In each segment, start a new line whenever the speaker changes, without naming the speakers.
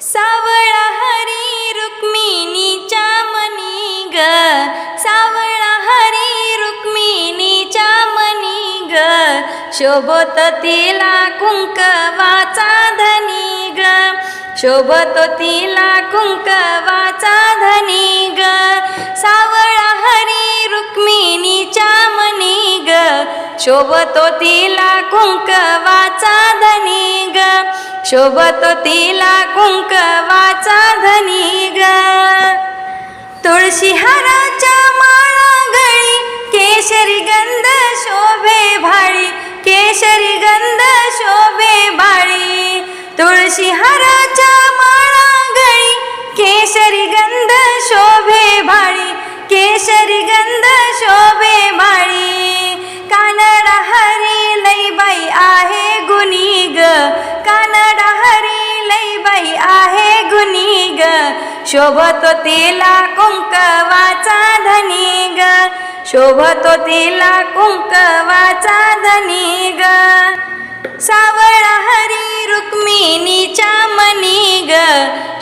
सावळा हरी रुक्मिणीच्या मनी ग. सावळा हरी रुक्मिणीच्या मनी ग. शोभत तिला कुंकवाचा धनी ग. शोभत तिला कुंकवाचा शोभतो तिला कुंकवाचा धनी ग. शोभतो तिला कुंकवाचा धनी ग. तुळशी हाराच्या माळा गळी केशरी गंध शोभे भाळी केशरी गंध शोभे भाळी. तुळशी हाराच्या माळा गळी केशरी गंध शोभे भाळी केशरी गंध शोभे शोभतो तिला कुंकवाचा धनी ग. शोभतो तिला कुंकवाचा धनी ग. सावळा हरी रुक्मिणीच्या मनी ग.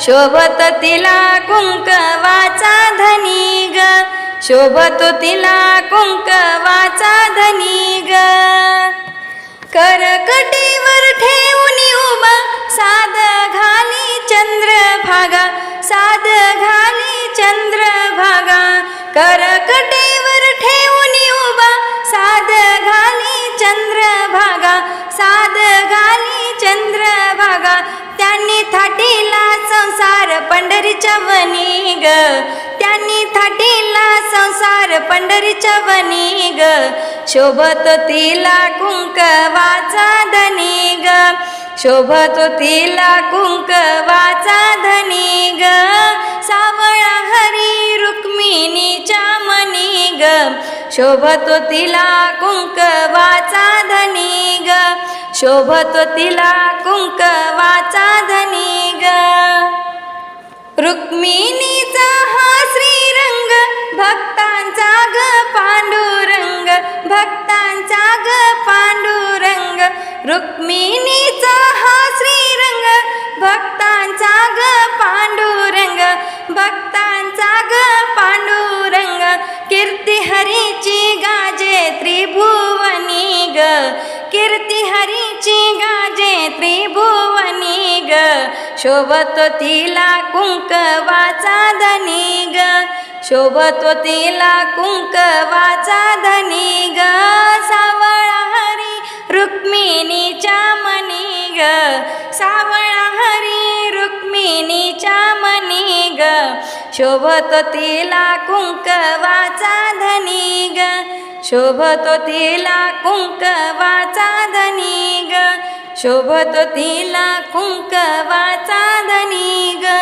शोभत तिला कुंकवाचा धनी ग. शोभतो तिला कुंकवाचा धनी ग. करकटीवर ठेवून उभा साध घाली चंद्र भागा साध घाली चंद्र भागा करकटीवर ठेवून उभा साध घाली चंद्र भागा साध घाली चंद्र भागा त्यांनी थाटीला संसार पंढरीच्या वनी ग. त्यांनी थाटीला संसार पंढरीच्या वनी ग. शोभत तिला कुंकवाचा धनी ग. शोभत तिला कुंकवाचा धनी ग. सावळा हरी रुक्मिणीच्या मनी ग. शोभत तिला कुंकवाचा धनी ग. शोभत तिला कुंकवाचा धनी ग. रुक्मिणी हरीची गाजे त्रिभुवनी ग. शोभतो तिला कुंकवाचा धनी ग. शोभतो तिला कुंकवाचा धनी ग. सावळा हरी रुक्मिणीच्या मनी ग. सावळा हरी रुक्मिणीच्या मनी ग. शोभतो तिला कुंकवाचा धनी शोभतो तिला कुंकवाचा धनी ग शोभतो तिला कुंकवाचा धनी ग